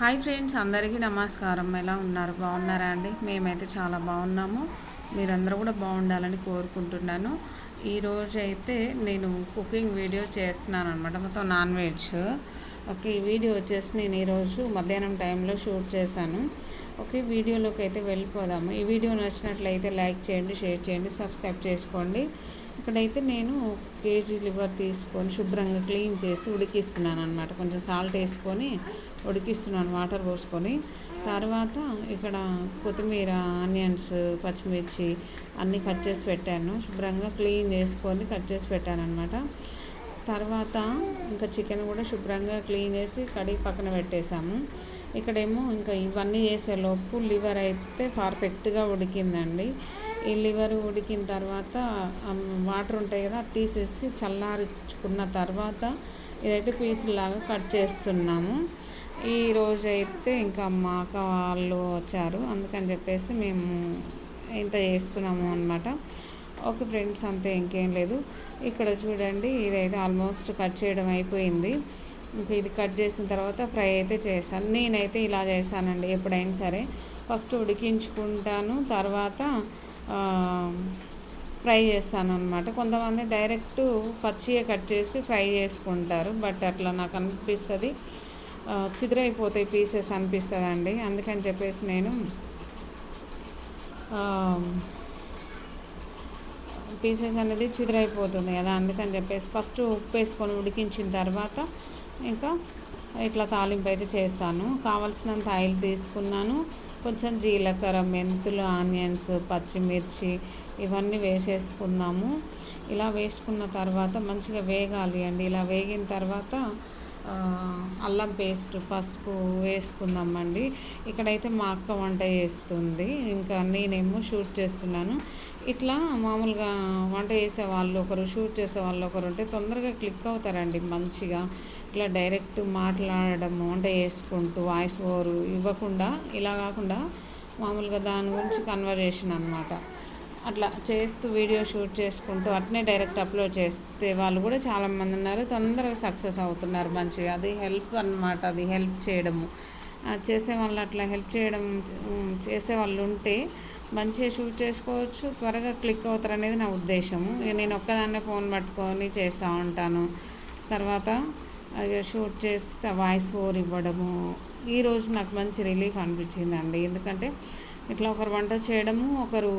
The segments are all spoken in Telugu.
హాయ్ ఫ్రెండ్స్ అందరికీ నమస్కారం. ఎలా ఉన్నారు? బాగున్నారా అండి? మేమైతే చాలా బాగున్నాము. మీరందరూ కూడా బాగుండాలని కోరుకుంటున్నాను. ఈరోజు అయితే నేను కుకింగ్ వీడియో చేస్తున్నాను అనమాట మొత్తం నాన్ వెజ్. ఓకే ఈ వీడియో వచ్చేసి నేను ఈరోజు మధ్యాహ్నం టైంలో షూట్ చేశాను. ఓకే వీడియోలోకి అయితే వెళ్ళిపోదాము. ఈ వీడియో నచ్చినట్లయితే లైక్ చేయండి షేర్ చేయండి సబ్స్క్రైబ్ చేసుకోండి. ఇక్కడైతే నేను కేజీ లివర్ తీసుకొని శుభ్రంగా క్లీన్ చేసి ఉడికిస్తున్నాను అనమాట కొంచెం సాల్ట్ వేసుకొని ఉడికిస్తున్నాను వాటర్ పోసుకొని. తర్వాత ఇక్కడ కొత్తిమీర ఆనియన్స్ పచ్చిమిర్చి అన్నీ కట్ చేసి పెట్టాను. శుభ్రంగా క్లీన్ చేసుకొని కట్ చేసి పెట్టాను అనమాట తర్వాత ఇంకా చికెన్ కూడా శుభ్రంగా క్లీన్ చేసి కడిగి పక్కన పెట్టేశాము. ఇక్కడేమో ఇంకా ఇవన్నీ చేసేలోపు లివర్ అయితే పర్ఫెక్ట్గా ఉడికిందండి. ఈ లివర్ ఉడికిన తర్వాత వాటర్ ఉంటాయి కదా అది తీసేసి చల్లారించుకున్న తర్వాత ఇదైతే పీసులాగా కట్ చేస్తున్నాము. ఈ రోజు అయితే ఇంకా మా అక్క వాళ్ళు వచ్చారు. అందుకని చెప్పేసి మేము ఇంత చేస్తున్నాము అనమాట ఓకే ఫ్రెండ్స్ అంతే ఇంకేం లేదు. ఇక్కడ చూడండి ఇదైతే ఆల్మోస్ట్ కట్ చేయడం అయిపోయింది. ఇంకా ఇది కట్ చేసిన తర్వాత ఫ్రై అయితే చేశాను. నేనైతే ఇలా చేశానండి ఎప్పుడైనా సరే. ఫస్ట్ ఉడికించుకుంటాను. తర్వాత ఫ్రై చేస్తాను అనమాట కొంతమంది డైరెక్ట్ పచ్చియే కట్ చేసి ఫ్రై చేసుకుంటారు బట్ అట్లా నాకు అనిపిస్తుంది. చిదిరైపోతాయి పీసెస్ అనిపిస్తుందండి. అందుకని చెప్పేసి నేను పీసెస్ అనేది చిదిరైపోతుంది కదా అందుకని చెప్పేసి ఫస్ట్ ఉప్పు వేసుకొని ఉడికించిన తర్వాత ఇంకా ఇట్లా తాలింపు అయితే చేస్తాను. కావలసినంత ఆయిల్ తీసుకున్నాను. కొంచెం జీలకర్ర మెంతులు ఆనియన్స్ పచ్చిమిర్చి ఇవన్నీ వేసేసుకున్నాము. ఇలా వేసుకున్న తర్వాత మంచిగా వేగాలి అండి. ఇలా వేగిన తర్వాత అల్లం పేస్ట్ పసుపు వేసుకుందామండి. ఇక్కడైతే మా అక్క వంట చేస్తుంది. ఇంకా నేనేమో షూట్ చేస్తున్నాను. ఇట్లా మామూలుగా వంట చేసే వాళ్ళు ఒకరు షూట్ చేసే వాళ్ళు ఒకరు ఉంటే తొందరగా క్లిక్ అవుతారండి మంచిగా. ఇట్లా డైరెక్ట్ మాట్లాడడం వంట చేసుకుంటూ వాయిస్ ఓవర్ ఇవ్వకుండా ఇలా కాకుండా మామూలుగా దాని గురించి కన్వర్జేషన్ అనమాట అట్లా చేస్తూ వీడియో షూట్ చేసుకుంటూ అట్నే డైరెక్ట్ అప్లోడ్ చేస్తే వాళ్ళు కూడా చాలామంది ఉన్నారు. తొందరగా సక్సెస్ అవుతున్నారు మంచిగా. అది హెల్ప్ అనమాట అది హెల్ప్ చేయడము. చేసే వాళ్ళు అట్లా హెల్ప్ చేయడం చేసే వాళ్ళు ఉంటే మంచిగా షూట్ చేసుకోవచ్చు. త్వరగా క్లిక్ అవుతారు అనేది నా ఉద్దేశము. నేను ఒక్కదాన్నే ఫోన్ పట్టుకొని చేస్తూ ఉంటాను. తర్వాత షూట్ చేస్తే వాయిస్ ఓవర్ ఇవ్వడము. ఈరోజు నాకు మంచి రిలీఫ్ అనిపించిందండి. ఎందుకంటే ఇట్లా ఒకరు వంట చేయడము ఒకరు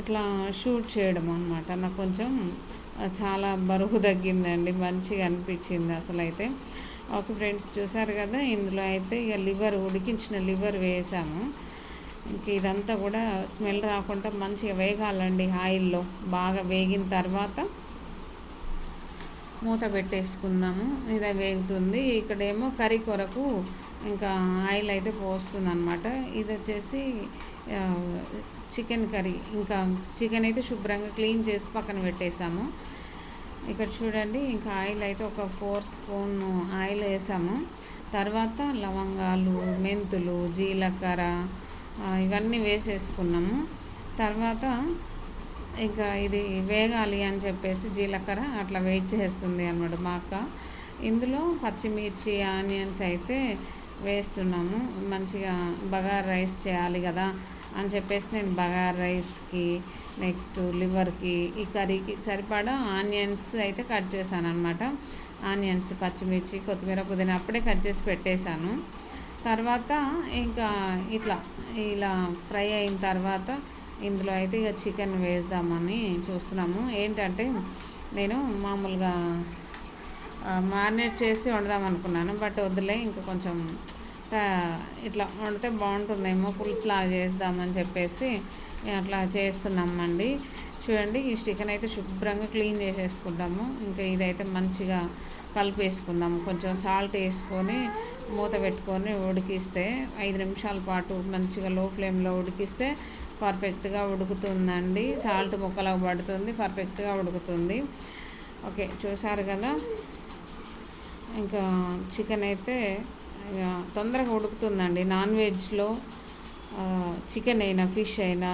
ఇట్లా షూట్ చేయడం అనమాట నాకు కొంచెం చాలా బరువు తగ్గిందండి. మంచిగా అనిపించింది అసలు అయితే ఓకే ఫ్రెండ్స్ చూసారు కదా ఇందులో అయితే ఇక లివర్ ఉడికించిన లివర్ వేసాము. ఇంక ఇదంతా కూడా స్మెల్ రాకుండా మంచిగా వేగాలండి ఆయిల్లో. బాగా వేగిన తర్వాత మూత పెట్టేసుకుందాము. ఇది వేగుతుంది. ఇక్కడేమో కర్రీ కొరకు ఇంకా ఆయిల్ అయితే పోస్తుంది అనమాట ఇది వచ్చేసి చికెన్ కర్రీ. ఇంకా చికెన్ అయితే శుభ్రంగా క్లీన్ చేసి పక్కన పెట్టేసాము ఇక్కడ చూడండి ఇంకా ఆయిల్ అయితే ఒక ఫోర్ స్పూన్ ఆయిల్ వేసాము. తర్వాత లవంగాలు మెంతులు జీలకర్ర ఇవన్నీ వేసేసుకున్నాము. తర్వాత ఇంకా ఇది వేగాలి అని చెప్పేసి జీలకర్ర అట్లా వెయిట్ చేస్తుంది అనమాట మా అక్క. ఇందులో పచ్చిమిర్చి ఆనియన్స్ అయితే వేస్తున్నాము. మంచిగా బగార్ రైస్ చేయాలి కదా అని చెప్పేసి నేను బగార్ రైస్కి నెక్స్ట్ లివర్కి ఈ కర్రీకి సరిపడా ఆనియన్స్ అయితే కట్ చేశాను అనమాట ఆనియన్స్ పచ్చిమిర్చి కొత్తిమీర పుదీనా అప్పుడే కట్ చేసి పెట్టేశాను. తర్వాత ఇంకా ఇట్లా ఇలా ఫ్రై అయిన తర్వాత ఇందులో అయితే ఇక చికెన్ వేద్దామని చూస్తున్నాము. ఏంటంటే నేను మామూలుగా మారినేట్ చేసి వండుదాం అనుకున్నాను బట్ వద్దులే ఇంకా కొంచెం ఇట్లా వండితే బాగుంటుందేమో పులుసులా చేద్దామని చెప్పేసి అట్లా చేస్తున్నామండి. చూడండి ఈ చికెన్ అయితే శుభ్రంగా క్లీన్ చేసేసుకుంటాము. ఇంకా ఇదైతే మంచిగా కలిపేసుకుందాము. కొంచెం సాల్ట్ వేసుకొని మూత పెట్టుకొని ఉడికిస్తే ఐదు నిమిషాల పాటు మంచిగా లో ఫ్లేమ్లో ఉడికిస్తే పర్ఫెక్ట్గా ఉడుకుతుందండి. సాల్ట్ ముక్కలకు పడుతుంది పర్ఫెక్ట్గా ఉడుకుతుంది. ఓకే చూసారు కదా? ఇంకా చికెన్ అయితే తొందరగా ఉడుకుతుందండి. నాన్ వెజ్లో చికెన్ అయినా ఫిష్ అయినా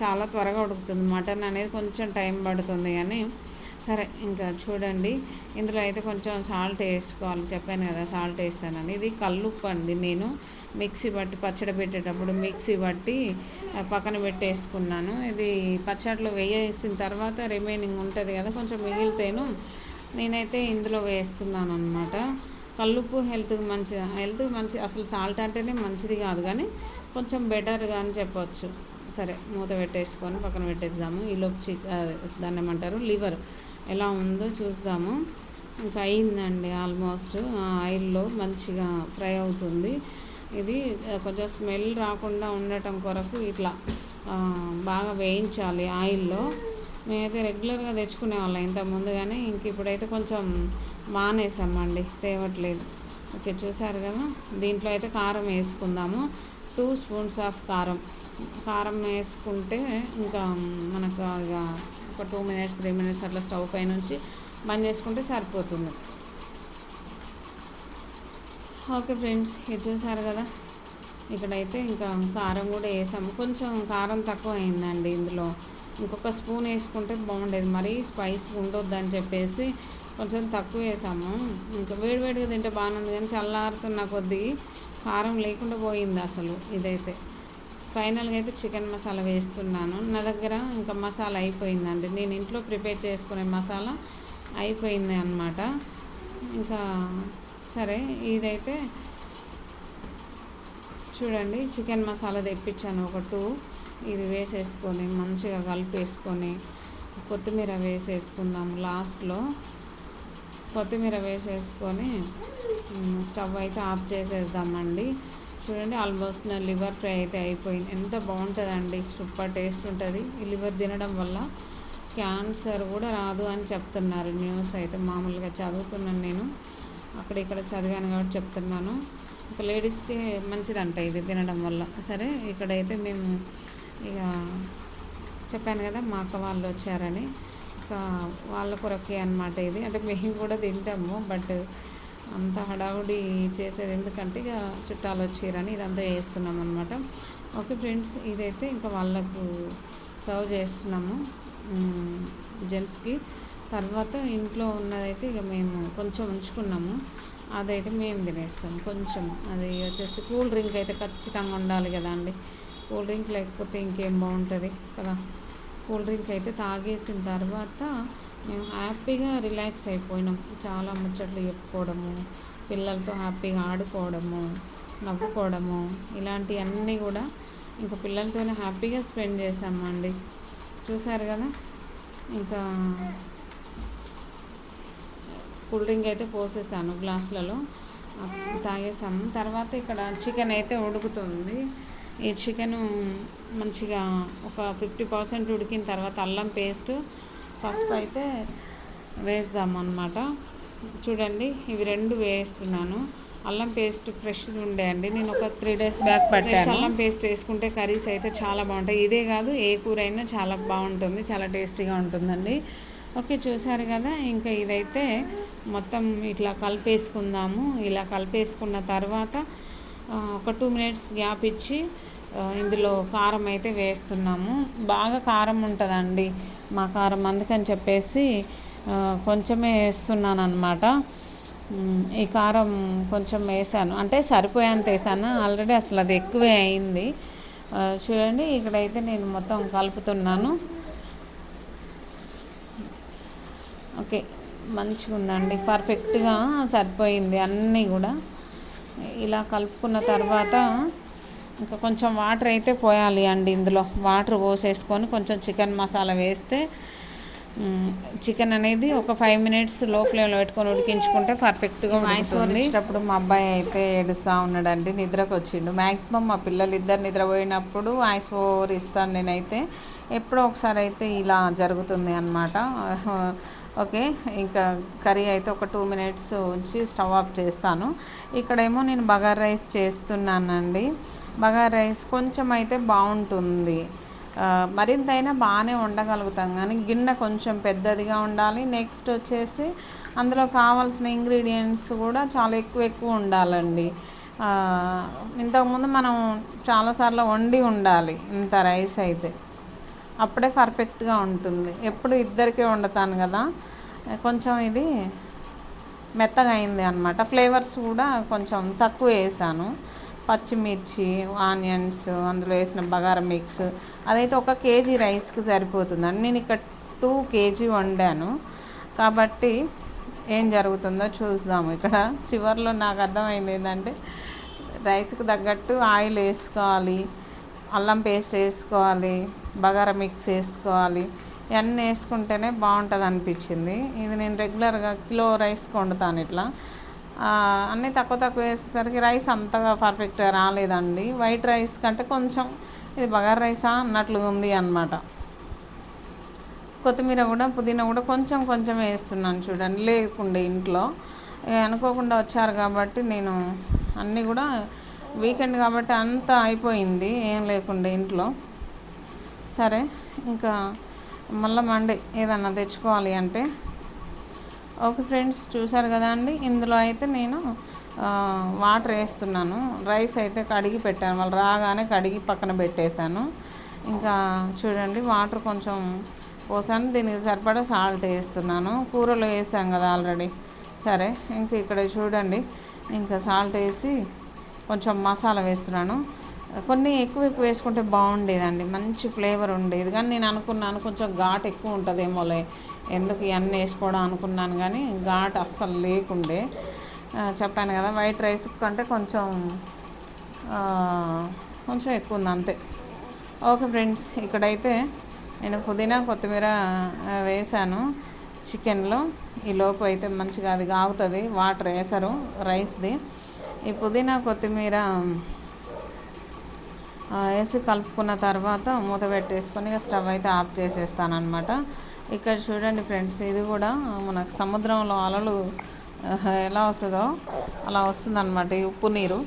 చాలా త్వరగా ఉడుకుతుంది. మటన్ అనేది కొంచెం టైం పడుతుంది కానీ సరే ఇంకా చూడండి. ఇందులో అయితే కొంచెం సాల్ట్ వేసుకోవాలి. చెప్పాను కదా సాల్ట్ వేస్తానని. ఇది కల్లుప్పు అండి నేను. మిక్సీ బట్టి పచ్చడి పెట్టేటప్పుడు మిక్సీ బట్టి పక్కన పెట్టేసుకున్నాను. ఇది పచ్చడిలో వేయేసిన తర్వాత రిమైనింగ్ ఉంటుంది కదా కొంచెం మిగిలితేను నేనైతే ఇందులో వేస్తున్నాను అనమాట కల్లుప్పు హెల్త్కి మంచిది. హెల్త్కి మంచి అసలు సాల్ట్ అంటేనే మంచిది కాదు కానీ కొంచెం బెటర్గా అని చెప్పొచ్చు. సరే మూత పెట్టేసుకొని పక్కన పెట్టేద్దాము. ఈలోపు చిక్ దాన్ని ఏమంటారు? లివర్ ఎలా ఉందో చూద్దాము. ఇంకా అయిందండి ఆల్మోస్ట్ ఆయిల్లో మంచిగా ఫ్రై అవుతుంది. ఇది కొంచెం స్మెల్ రాకుండా ఉండటం కొరకు ఇట్లా బాగా వేయించాలి ఆయిల్లో. మేమైతే రెగ్యులర్గా తెచ్చుకునే వాళ్ళం ఇంత ముందు కానీ ఇంక ఇప్పుడైతే కొంచెం మానేసామండి తేవట్లేదు. ఓకే చూసారు కదా? దీంట్లో అయితే కారం వేసుకుందాము. టూ స్పూన్స్ ఆఫ్ కారం. కారం వేసుకుంటే ఇంకా మనకు ఇక ఒక టూ మినిట్స్ త్రీ మినిట్స్ అట్లా స్టవ్ పై నుంచి బంద్ చేసుకుంటే సరిపోతుంది. ఓకే ఫ్రెండ్స్ ఇది చూసారు కదా? ఇక్కడైతే ఇంకా కారం కూడా వేసాము. కొంచెం కారం తక్కువ అయిందండి ఇందులో. ఇంకొక స్పూన్ వేసుకుంటే బాగుండేది. మరీ స్పైస్ ఉండొద్దని చెప్పేసి కొంచెం తక్కువ వేసాము. ఇంకా వేడివేడిగా తింటే బాగుంది కానీ చల్లారుతున్న కొద్దీ కారం లేకుండా పోయింది అసలు ఇదైతే. ఫైనల్గా అయితే చికెన్ మసాలా వేస్తున్నాను. నా దగ్గర ఇంకా మసాలా అయిపోయిందండి. నేను ఇంట్లో ప్రిపేర్ చేసుకునే మసాలా అయిపోయింది అనమాట ఇంకా సరే ఇదైతే చూడండి చికెన్ మసాలా తెప్పించాను ఒక టూ. ఇది వేసేసుకొని మంచిగా కలిపేసుకొని కొత్తిమీర వేసేసుకుందాం లాస్ట్లో. కొత్తిమీర వేసేసుకొని స్టవ్ అయితే ఆఫ్ చేసేద్దామండి. చూడండి ఆల్మోస్ట్ నా లివర్ ఫ్రై అయితే అయిపోయింది. ఎంత బాగుంటుందండి సూపర్ టేస్ట్ ఉంటుంది. ఈ లివర్ తినడం వల్ల క్యాన్సర్ కూడా రాదు అని చెప్తున్నారు. న్యూస్ అయితే మామూలుగా చదువుతున్నాను నేను. అక్కడ ఇక్కడ చదివాను కాబట్టి చెప్తున్నాను. ఇంకా లేడీస్కి మంచిదంట ఇది తినడం వల్ల. సరే ఇక్కడైతే మేము ఇక చెప్పాను కదా మా అక్క వాళ్ళు వచ్చారని. ఇంకా వాళ్ళ కొరకే అనమాట ఇది. అంటే మేము కూడా తింటాము బట్ అంత హడావుడి చేసేది ఎందుకంటే ఇక చుట్టాలు వచ్చారని ఇదంతా చేస్తున్నాం అనమాట ఓకే ఫ్రెండ్స్ ఇదైతే ఇంకా వాళ్ళకు సర్వ్ చేస్తున్నాము జెంట్స్కి. తర్వాత ఇంట్లో ఉన్నదైతే ఇక మేము కొంచెం ఉంచుకున్నాము అదైతే మేము తినేస్తాం కొంచెం. అది వచ్చేసి కూల్ డ్రింక్ అయితే ఖచ్చితంగా ఉండాలి కదా అండి. కూల్ డ్రింక్ లేకపోతే ఇంకేం బాగుంటుంది కదా. కూల్ డ్రింక్ అయితే తాగేసిన తర్వాత మేము హ్యాపీగా రిలాక్స్ అయిపోయినాం. చాలా ముచ్చట్లు చెప్పుకోవడము పిల్లలతో హ్యాపీగా ఆడుకోవడము నవ్వుకోవడము ఇలాంటివన్నీ కూడా ఇంకా పిల్లలతోనే హ్యాపీగా స్పెండ్ చేసామండి చూసారు కదా? ఇంకా కూల్ డ్రింక్ అయితే పోసేసాను గ్లాసులలో తాగేసాము తర్వాత ఇక్కడ చికెన్ అయితే ఉడుకుతుంది. ఈ చికెను మంచిగా ఒక ఫిఫ్టీ పర్సెంట్ ఉడికిన తర్వాత అల్లం పేస్ట్ పసుపు అయితే వేద్దాం అనమాట చూడండి ఇవి రెండు వేస్తున్నాను. అల్లం పేస్ట్ ఫ్రెష్ ఉండే అండి. నేను ఒక త్రీ డేస్ బ్యాక్ పట్టాను. అల్లం పేస్ట్ వేసుకుంటే కర్రీస్ అయితే చాలా బాగుంటాయి. ఇదే కాదు ఏ కూర అయినా చాలా బాగుంటుంది చాలా టేస్టీగా ఉంటుందండి. ఓకే చూసారు కదా ఇంకా ఇదైతే మొత్తం ఇట్లా కలిపేసుకుందాము. ఇలా కలిపేసుకున్న తర్వాత ఒక టూ మినిట్స్ గ్యాప్ ఇచ్చి ఇందులో కారం అయితే వేస్తున్నాము. బాగా కారం ఉంటుందండి మా కారం అందుకని చెప్పేసి కొంచెమే వేస్తున్నాను అనమాట ఈ కారం కొంచెం వేసాను. అంటే సరిపోయేంత వేసాను. ఆల్రెడీ అసలు అది ఎక్కువే అయింది. చూడండి ఇక్కడైతే నేను మొత్తం కలుపుతున్నాను. ఓకే మంచిగా ఉందండి పర్ఫెక్ట్గా సరిపోయింది అన్నీ కూడా. ఇలా కలుపుకున్న తర్వాత ఇంకా కొంచెం వాటర్ అయితే పోయాలి అండి ఇందులో. వాటర్ పోసేసుకొని కొంచెం చికెన్ మసాలా వేస్తే చికెన్ అనేది ఒక ఫైవ్ మినిట్స్లో ఫ్లేమ్లో పెట్టుకొని ఉడికించుకుంటే పర్ఫెక్ట్గా ఉడికిస్తుంది మా అబ్బాయి అయితే ఏడుస్తూ ఉన్నాడండి నిద్రకు వచ్చిండు మ్యాక్సిమం మా పిల్లలు ఇద్దరు నిద్రపోయినప్పుడు ఐస్ ఓవర్ ఇస్తాను నేనైతే. ఎప్పుడో ఒకసారి అయితే ఇలా జరుగుతుంది అనమాట ఓకే ఇంకా కర్రీ అయితే ఒక టూ మినిట్స్ ఉంచి స్టవ్ ఆఫ్ చేస్తాను. ఇక్కడేమో నేను బగార్ రైస్ చేస్తున్నానండి. బగార్ రైస్ కొంచెం అయితే బాగుంటుంది. మరింత అయినా బాగానే ఉండగలుగుతాం కానీ గిన్నె కొంచెం పెద్దదిగా ఉండాలి. నెక్స్ట్ వచ్చేసి అందులో కావాల్సిన ఇంగ్రీడియంట్స్ కూడా చాలా ఎక్కువ ఎక్కువ ఉండాలండి. ఇంతకుముందు మనం చాలాసార్లు వండి ఉండాలి ఇంత రైస్ అయితే. అప్పుడే పర్ఫెక్ట్గా ఉంటుంది. ఎప్పుడు ఇద్దరికే వండుతాను కదా. కొంచెం ఇది మెత్తగా అయింది అనమాట ఫ్లేవర్స్ కూడా కొంచెం తక్కువ వేసాను. పచ్చిమిర్చి ఆనియన్స్ అందులో వేసిన బగార మిక్స్. అదైతే ఒక కేజీ రైస్కి సరిపోతుందండి నేను ఇక్కడ టూ కేజీ వండాను. కాబట్టి ఏం జరుగుతుందో చూద్దాము ఇక్కడ. చివరిలో నాకు అర్థమైంది ఏంటంటే రైస్కి తగ్గట్టు ఆయిల్ వేసుకోవాలి అల్లం పేస్ట్ వేసుకోవాలి బగారా మిక్స్ వేసుకోవాలి. ఇవన్నీ వేసుకుంటేనే బాగుంటుంది అనిపించింది ఇది నేను రెగ్యులర్గా కిలో రైస్ వండుతాను ఇట్లా. అన్నీ తక్కువ తక్కువ వేసేసరికి రైస్ అంతగా పర్ఫెక్ట్గా రాలేదండి. వైట్ రైస్ కంటే కొంచెం ఇది బగారా రైసా అన్నట్లు ఉంది అనమాట కొత్తిమీర కూడా పుదీనా కూడా కొంచెం కొంచెం వేస్తున్నాను చూడండి. లేకుండే ఇంట్లో. అనుకోకుండా వచ్చారు కాబట్టి నేను అన్నీ కూడా వీకెండ్ కాబట్టి అంతా అయిపోయింది. ఏం లేకుండే ఇంట్లో. సరే ఇంకా మళ్ళీ మండే ఏదన్నా తెచ్చుకోవాలి అంటే. ఓకే ఫ్రెండ్స్ చూసారు కదా అండి? ఇందులో అయితే నేను వాటర్ వేస్తున్నాను. రైస్ అయితే కడిగి పెట్టాను. వాళ్ళు రాగానే కడిగి పక్కన పెట్టేశాను. ఇంకా చూడండి వాటర్ కొంచెం పోసాను. దీనికి సరిపడా సాల్ట్ వేస్తున్నాను. కూరలో వేసాం కదా ఆల్రెడీ సరే ఇంక ఇక్కడ చూడండి. ఇంకా సాల్ట్ వేసి కొంచెం మసాలా వేస్తున్నాను. కొన్ని ఎక్కువ ఎక్కువ వేసుకుంటే బాగుండేదండి. మంచి ఫ్లేవర్ ఉండేది. కానీ నేను అనుకున్నాను కొంచెం ఘాట్ ఎక్కువ ఉంటుందేమోలే ఎందుకు ఇవన్నీ వేసుకోవడం అనుకున్నాను కానీ ఘాట్ అస్సలు లేకుండే. చెప్పాను కదా వైట్ రైస్ కంటే కొంచెం కొంచెం ఎక్కువ ఉంది అంతే. ఓకే ఫ్రెండ్స్ ఇక్కడైతే నేను పుదీనా కొత్తిమీర వేసాను చికెన్లో ఈ లోపు అయితే మంచిగా అది కాగుతుంది వాటర్ వేసారు రైస్ది. ఈ పుదీనా కొత్తిమీర వేసి కలుపుకున్న తర్వాత మూత పెట్టేసుకొని స్టవ్ అయితే ఆఫ్ చేసేస్తానమాట ఇక్కడ చూడండి ఫ్రెండ్స్ ఇది కూడా మనకు సముద్రంలో అలలు ఎలా వస్తుందో అలా వస్తుందన్నమాట ఈ ఉప్పు నీరు.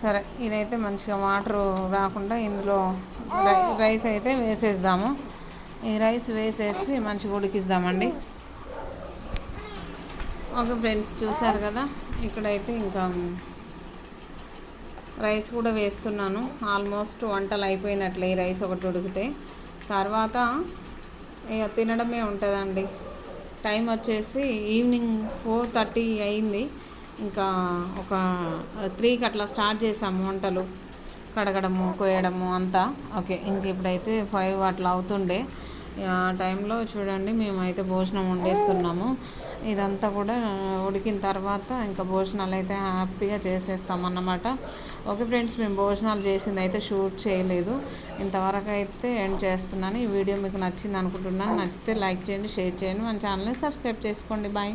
సరే ఇదైతే మంచిగా వాటర్ రాకుండా ఇందులో రైస్ అయితే వేసేద్దాము. ఈ రైస్ వేసేసి మంచిగా ఉడికిద్దామండి. ఓకే ఫ్రెండ్స్ చూసారు కదా ఇక్కడైతే ఇంకా రైస్ కూడా వేస్తున్నాను. ఆల్మోస్ట్ వంటలు అయిపోయినట్లే ఈ రైస్ ఒకటి ఉడికితే. తర్వాత ఇక తినడమే ఉంటుందండి. టైం వచ్చేసి ఈవినింగ్ ఫోర్ థర్టీ అయింది. ఇంకా ఒక త్రీకి అట్లా స్టార్ట్ చేసాము వంటలు. కడగడము కోయడము అంతా. ఓకే ఇంక ఇప్పుడైతే ఫైవ్ అట్లా అవుతుండే. ఆ టైంలో చూడండి మేమైతే భోజనం వండేస్తున్నాము. ఇదంతా కూడా ఉడికిన తర్వాత ఇంకా భోజనాలు అయితే హ్యాపీగా చేసేస్తామన్నమాట. ఓకే ఫ్రెండ్స్ మేము భోజనాలు చేసింది అయితే షూట్ చేయలేదు. ఇంతవరకు అయితే ఎండ్ చేస్తున్నాను. ఈ వీడియో మీకు నచ్చింది అనుకుంటున్నాను. నచ్చితే లైక్ చేయండి షేర్ చేయండి. మన ఛానల్ని సబ్స్క్రైబ్ చేసుకోండి. బాయ్.